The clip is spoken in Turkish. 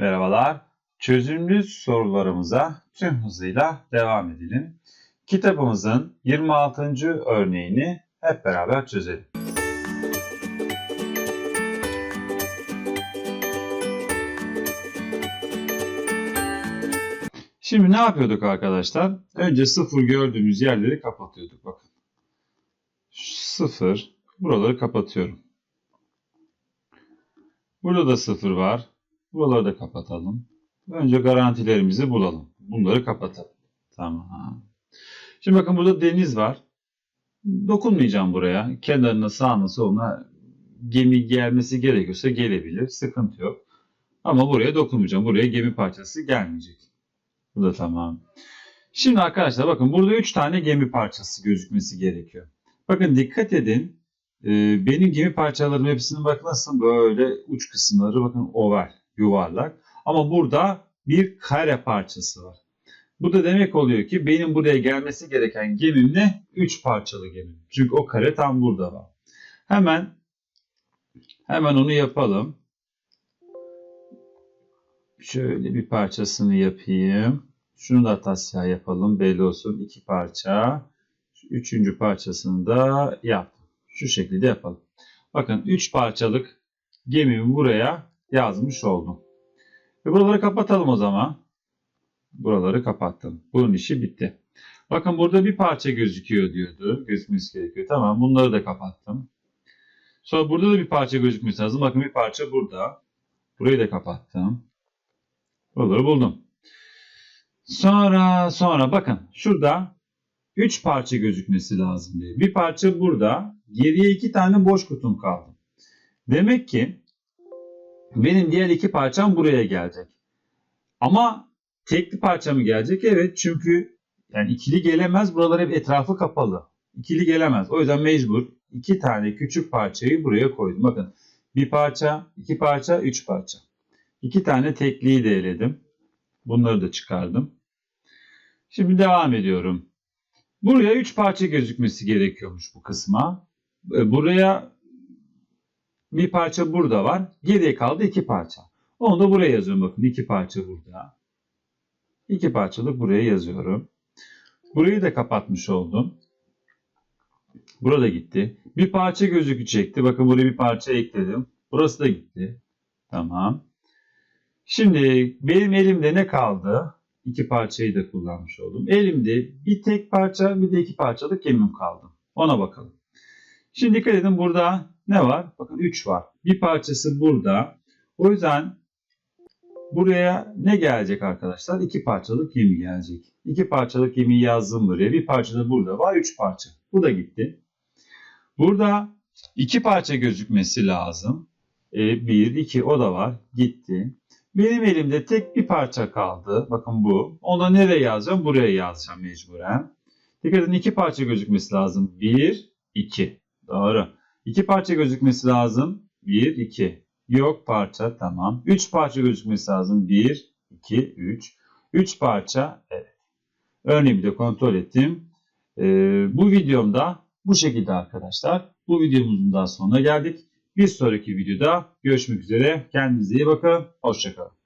Merhabalar. Çözümlü sorularımıza tüm hızıyla devam edelim. Kitabımızın 26. örneğini hep beraber çözelim. Şimdi ne yapıyorduk arkadaşlar? Önce sıfır gördüğümüz yerleri kapatıyorduk. Bakın. Sıfır. Buraları kapatıyorum. Burada da sıfır var. Buraları da kapatalım. Önce garantilerimizi bulalım. Bunları kapatalım. Tamam. Şimdi bakın burada deniz var. Dokunmayacağım buraya. Kenarına sağına soluna gemi gelmesi gerekiyorsa gelebilir. Sıkıntı yok. Ama buraya dokunmayacağım. Buraya gemi parçası gelmeyecek. Bu da tamam. Şimdi arkadaşlar bakın burada 3 tane gemi parçası gözükmesi gerekiyor. Bakın dikkat edin. Ee, benim gemi parçalarım hepsinin bak nasıl böyle uç kısımları bakın oval, yuvarlak. Ama burada bir kare parçası var. Bu da demek oluyor ki benim buraya gelmesi gereken gemim ne? 3 parçalı gemim. Çünkü o kare tam burada var. Hemen hemen onu yapalım. Şöyle bir parçasını yapayım. Şunu da tasya yapalım. Belli olsun. iki parça. Şu üçüncü parçasını da yaptım. Şu şekilde yapalım. Bakın 3 parçalık gemimi buraya yazmış oldum. Ve buraları kapatalım o zaman. Buraları kapattım. Bunun işi bitti. Bakın burada bir parça gözüküyor diyordu. Gözükmesi gerekiyor. Tamam bunları da kapattım. Sonra burada da bir parça gözükmesi lazım. Bakın bir parça burada. Burayı da kapattım. Buraları buldum. Sonra sonra bakın şurada 3 parça gözükmesi lazım diye. Bir parça burada. Geriye 2 tane boş kutum kaldı. Demek ki benim diğer iki parçam buraya gelecek. Ama tekli parça mı gelecek? Evet çünkü yani ikili gelemez. Buralar hep etrafı kapalı. İkili gelemez. O yüzden mecbur iki tane küçük parçayı buraya koydum. Bakın bir parça, iki parça, üç parça. İki tane tekliyi de eledim. Bunları da çıkardım. Şimdi devam ediyorum. Buraya 3 parça gözükmesi gerekiyormuş bu kısma. E, Buraya bir parça burada var. Geriye kaldı 2 parça. Onu da buraya yazıyorum. Bakın 2 parça burada. 2 parçalık buraya yazıyorum. Burayı da kapatmış oldum. Burada gitti. Bir parça gözükecekti. Bakın buraya bir parça ekledim. Burası da gitti. Tamam. Şimdi benim elimde ne kaldı? İki parçayı da kullanmış oldum. Elimde bir tek parça bir de iki parçalık gemim kaldı. Ona bakalım. Şimdi dikkat edin burada ne var? Bakın 3 var. Bir parçası burada. O yüzden buraya ne gelecek arkadaşlar? İki parçalık gemi gelecek. İki parçalık gemi yazdım buraya. Bir parça da burada var. Üç parça. Bu da gitti. Burada iki parça gözükmesi lazım. E, bir, iki o da var. Gitti. Benim elimde tek bir parça kaldı. Bakın bu. Onu nereye yazacağım? Buraya yazacağım mecburen. Dikkat edin iki parça gözükmesi lazım. Bir, iki. Doğru. İki parça gözükmesi lazım. Bir, iki. Yok parça. Tamam. Üç parça gözükmesi lazım. Bir, iki, üç. Üç parça. Evet. Örneğimi de kontrol ettim. Ee, bu videomda bu şekilde arkadaşlar. Bu videomuzun daha sonuna geldik. Bir sonraki videoda görüşmek üzere. Kendinize iyi bakın. Hoşçakalın.